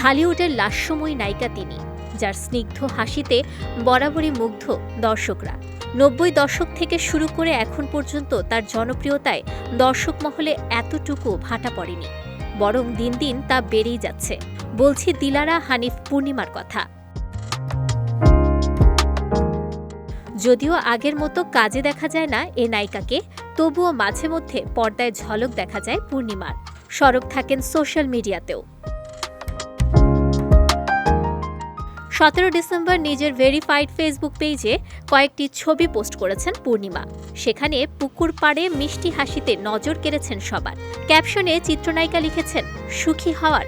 ঢালিউডের লাস্যময়ী নায়িকা তিনি, যার স্নিগ্ধ হাসিতে বরাবরই মুগ্ধ দর্শকরা। নব্বই দশক থেকে শুরু করে এখন পর্যন্ত তার জনপ্রিয়তায় দর্শক মহলে এতটুকু ভাটা পড়েনি। বরং দিন দিন তা বেড়েই যাচ্ছে। বলছি দিলারা হানিফ পূর্ণিমার কথা। যদিও আগের মতো কাজে দেখা যায় না এ নায়িকাকে, তবুও মাঝে মধ্যে পর্দায় ঝলক দেখা যায় পূর্ণিমার। সরব থাকেন সোশ্যাল মিডিয়াতেও। সতেরো ডিসেম্বর নিজের ভেরিফাইড ফেসবুক পেজে কয়েকটি ছবি পোস্ট করেছেন পূর্ণিমা। সেখানে পুকুর পাড়ে মিষ্টি হাসিতে নজর কেড়েছেন সবার। ক্যাপশনে চিত্রনায়িকা লিখেছেন, সুখী হওয়ার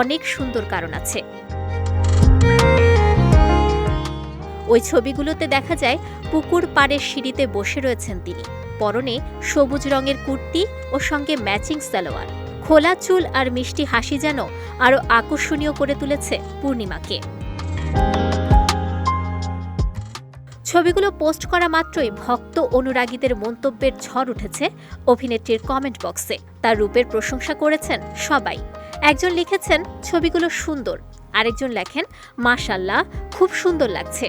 অনেক সুন্দর কারণ আছে। ওই ছবিগুলোতে দেখা যায়, পুকুর পাড়ের সিঁড়িতে বসে রয়েছেন তিনি। পরনে সবুজ রঙের কুর্তি ও সঙ্গে ম্যাচিং সালোয়ার। খোলা চুল আর মিষ্টি হাসি যেন আরও আকর্ষণীয় করে তুলেছে পূর্ণিমাকে। ছবিগুলো পোস্ট করা মাত্রই ভক্ত অনুরাগীদের মন্তব্যের ঝড় উঠেছে অভিনেত্রীর কমেন্ট বক্সে তার রূপের প্রশংসা করেছেন সবাই। একজন লিখেছেন, ছবিগুলো সুন্দর। আরেকজন লেখেন মাশাল্লাহ খুব সুন্দর লাগছে।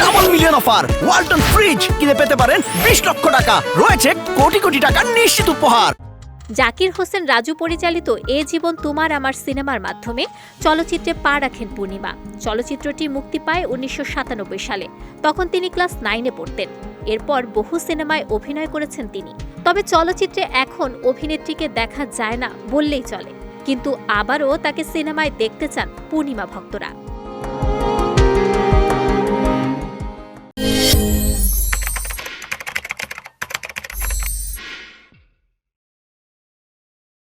Double million offer Walton fridge কিনে পেতে পারেন বিশ লক্ষ টাকা। রয়েছে কোটি কোটি টাকার নিশ্চিত উপহার। জাকির হোসেন রাজু পরিচালিত এ জীবন তোমার আমার সিনেমার মাধ্যমে চলচ্চিত্রে পা রাখেন পূর্ণিমা। চলচ্চিত্রটি মুক্তি পায় উনিশশো সাতানব্বই সালে। তখন তিনি ক্লাস নাইনে পড়তেন। এরপর বহু সিনেমায় অভিনয় করেছেন তিনি। তবে চলচ্চিত্রে এখন অভিনেত্রীকে দেখা যায় না বললেই চলে। কিন্তু আবারও তাকে সিনেমায় দেখতে চান পূর্ণিমা ভক্তরা।